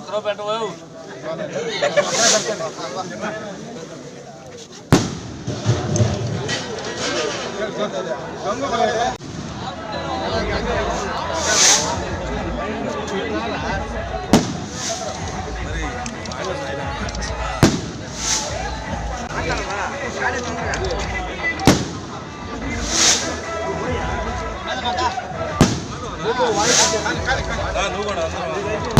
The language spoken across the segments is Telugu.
વખરો બેઠો એવું నువ్వు కూడా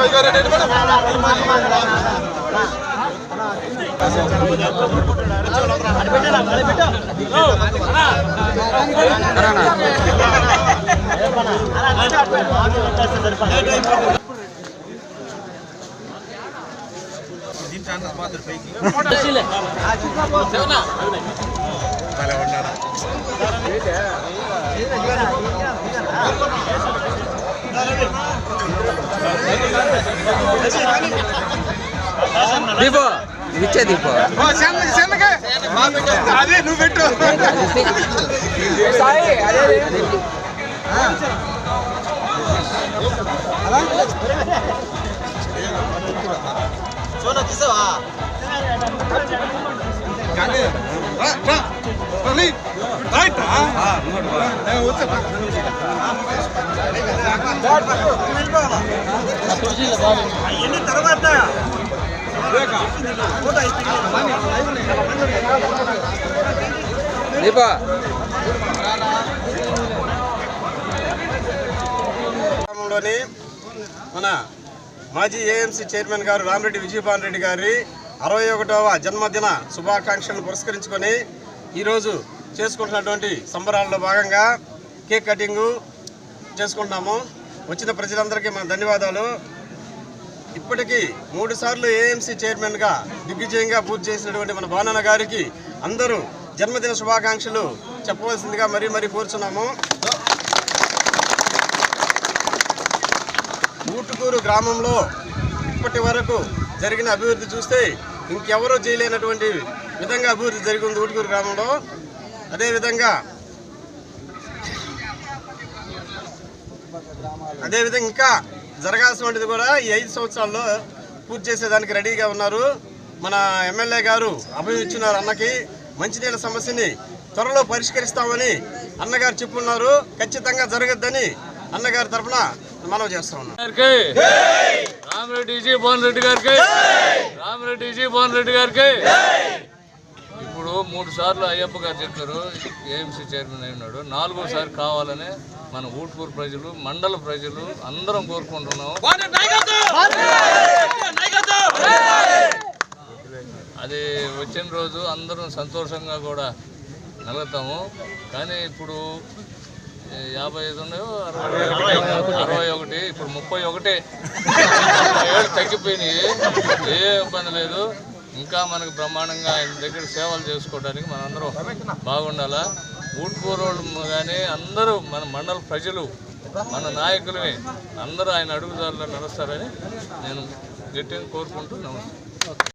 ఒక్కరో పెట్టవు దీపో ఇచ్చే దీపో. అదే నువ్వు పెట్టు. తర్వాత దీపో గ్రామంలోని మన మాజీ ఏఎంసీ చైర్మన్ గారు రామిరెడ్డి విజయపాన్ రెడ్డి గారి అరవై ఒకటవ జన్మదిన శుభాకాంక్షలను పురస్కరించుకొని ఈరోజు చేసుకుంటున్నటువంటి సంబరాల్లో భాగంగా కేక్ కటింగు చేసుకుంటున్నాము. వచ్చిన ప్రజలందరికీ మన ధన్యవాదాలు. ఇప్పటికీ మూడు సార్లు ఏఎంసీ చైర్మన్గా దిగ్విజయంగా పూర్తి చేసినటువంటి మన భావన గారికి అందరూ జన్మదిన శుభాకాంక్షలు చెప్పవలసిందిగా మరీ మరీ కోరుచున్నాము. ఊటుకూరు గ్రామంలో ఇప్పటి వరకు జరిగిన అభివృద్ధి చూస్తే ఇంకెవరూ చేయలేనటువంటి విధంగా అభివృద్ధి జరిగింది ఊటుకూరు గ్రామంలో. అదేవిధంగా అదేవిధంగా ఇంకా జరగాల్సినటువంటిది కూడా ఈ ఐదు సంవత్సరాల్లో పూర్తి చేసేదానికి రెడీగా ఉన్నారు. మన ఎమ్మెల్యే గారు అభివృద్ధి అన్నకి. మంచినీళ్ళ సమస్యని త్వరలో పరిష్కరిస్తామని అన్నగారు చెప్పున్నారు. ఖచ్చితంగా జరగద్దని అన్నగారి తరఫున మనవి చేస్తా ఉన్నాం. గారికి. రామిరెడ్డి విజయభవన్ రెడ్డి గారికి. రామిరెడ్డి విజయభవన్ రెడ్డి గారికి. ఇప్పుడు మూడు సార్లు అయ్యప్ప గారు చెప్పారు ఏఎంసీ చైర్మన్ అయి ఉన్నాడు. నాలుగోసారి కావాలని మన ఊట్కూరు ప్రజలు మండల ప్రజలు అందరం కోరుకుంటున్నాం. అది వచ్చిన రోజు అందరం సంతోషంగా కూడా నలుగుతాము. కానీ ఇప్పుడు యాభై ఐదు ఉన్నాయో అరవై అరవై ఒకటి ఇప్పుడు ముప్పై ఒకటి. ఏడు తగ్గిపోయినాయి. ఏ ఇబ్బంది లేదు. ఇంకా మనకు బ్రహ్మాండంగా ఆయన దగ్గర సేవలు చేసుకోవడానికి మనందరం బాగుండాలా. ఊట్కూరు కానీ అందరూ మన మండల ప్రజలు మన నాయకులమే అందరూ ఆయన అడుగుదారులో నడుస్తారని నేను గట్టిగా కోరుకుంటూ నమస్తే